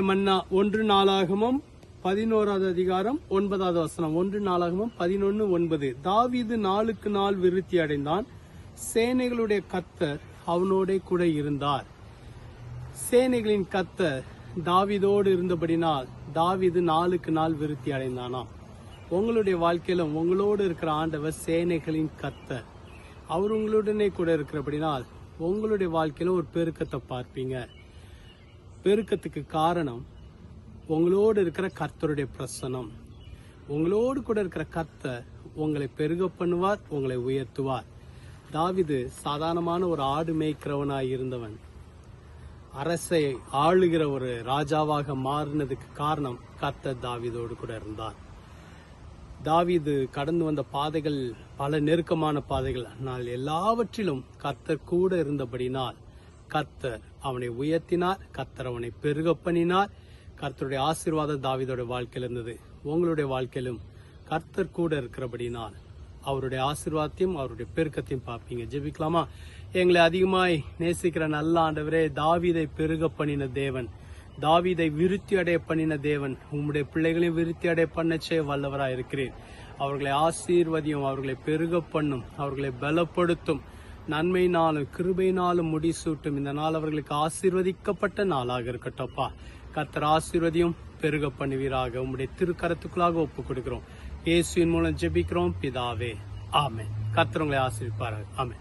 மன்னா ஒன்று நாளாகமும் பதினோராவது அதிகாரம் ஒன்பதாவது வசனம். ஒன்று நாளாகமும் பதினொன்று ஒன்பது. தாவிது நாளுக்கு நாள் விருத்தி அடைந்தான். சேனைகளுடைய கத்தர் அவனோட கூட இருந்தார். சேனைகளின் கத்தர் தாவிதோடு இருந்தபடினால் தாவிது நாளுக்கு நாள் விருத்தி அடைந்தானாம். உங்களுடைய வாழ்க்கையிலும் உங்களோடு இருக்கிற ஆண்டவர் சேனைகளின் கத்தர். அவர் உங்களுடனே கூட இருக்கிறபடினால் உங்களுடைய வாழ்க்கையில ஒரு பெருக்கத்தை பார்ப்பீங்க. பெருக்கத்துக்கு காரணம் உங்களோடு இருக்கிற கர்த்தருடைய பிரசனம். உங்களோடு கூட இருக்கிற கர்த்தர் உங்களை பெருக பண்ணுவார் உங்களை உயர்த்துவார். தாவிது சாதாரணமான ஒரு ஆடு மேய்க்கிறவனாய் இருந்தவன். அரசை ஆளுகிற ஒரு ராஜாவாக மாறினதுக்கு காரணம் கர்த்தர் தாவிதோடு கூட இருந்தார். தாவிது கடந்து வந்த பாதைகள் பல நெருக்கமான பாதைகள். ஆனால் எல்லாவற்றிலும் கர்த்தர் கூட இருந்தபடினால் கர்த்தர் அவனை உயர்த்தினார் கர்த்தர் அவனை பெருக பண்ணினார் கர்த்தருடைய ஆசீர்வாதம் தாவீதோட வாழ்க்கையில் இருந்தது. உங்களுடைய வாழ்க்கையிலும் கர்த்தர் கூட இருக்கிறபடினால் அவருடைய ஆசீர்வாதத்தையும் அவருடைய பெருக்கத்தையும் பார்ப்பீங்க. ஜெபிக்கலாமா? எங்களை அதிகமாய் நேசிக்கிற நல்ல ஆண்டவரே தாவீதை பெருக பண்ணின தேவன் தாவீதை விருத்தி அடைய பண்ணின தேவன் உம்முடைய பிள்ளைகளையும் விருத்தி அடைய பண்ணச்சே வல்லவராக இருக்கிறேன் அவர்களை ஆசீர்வதியும் அவர்களை பெருக பண்ணும் அவர்களை பலப்படுத்தும். நன்மையினாலும் கிருபையினாலும் முடிசூட்டும். இந்த நாள் அவர்களுக்கு ஆசீர்வதிக்கப்பட்ட நாளாக இருக்கட்டும்ப்பா. கத்தர் ஆசீர்வதியும் பெருக பண்ணுவீராக. உம்முடைய திருக்கரத்துக்குள்ளாக ஒப்பு கொடுக்கிறோம் இயேசுவின் மூலம் ஜெபிக்கிறோம். பிதாவே. ஆமே கத்தர் உங்களை ஆசீர்விப்பார்கள் ஆமே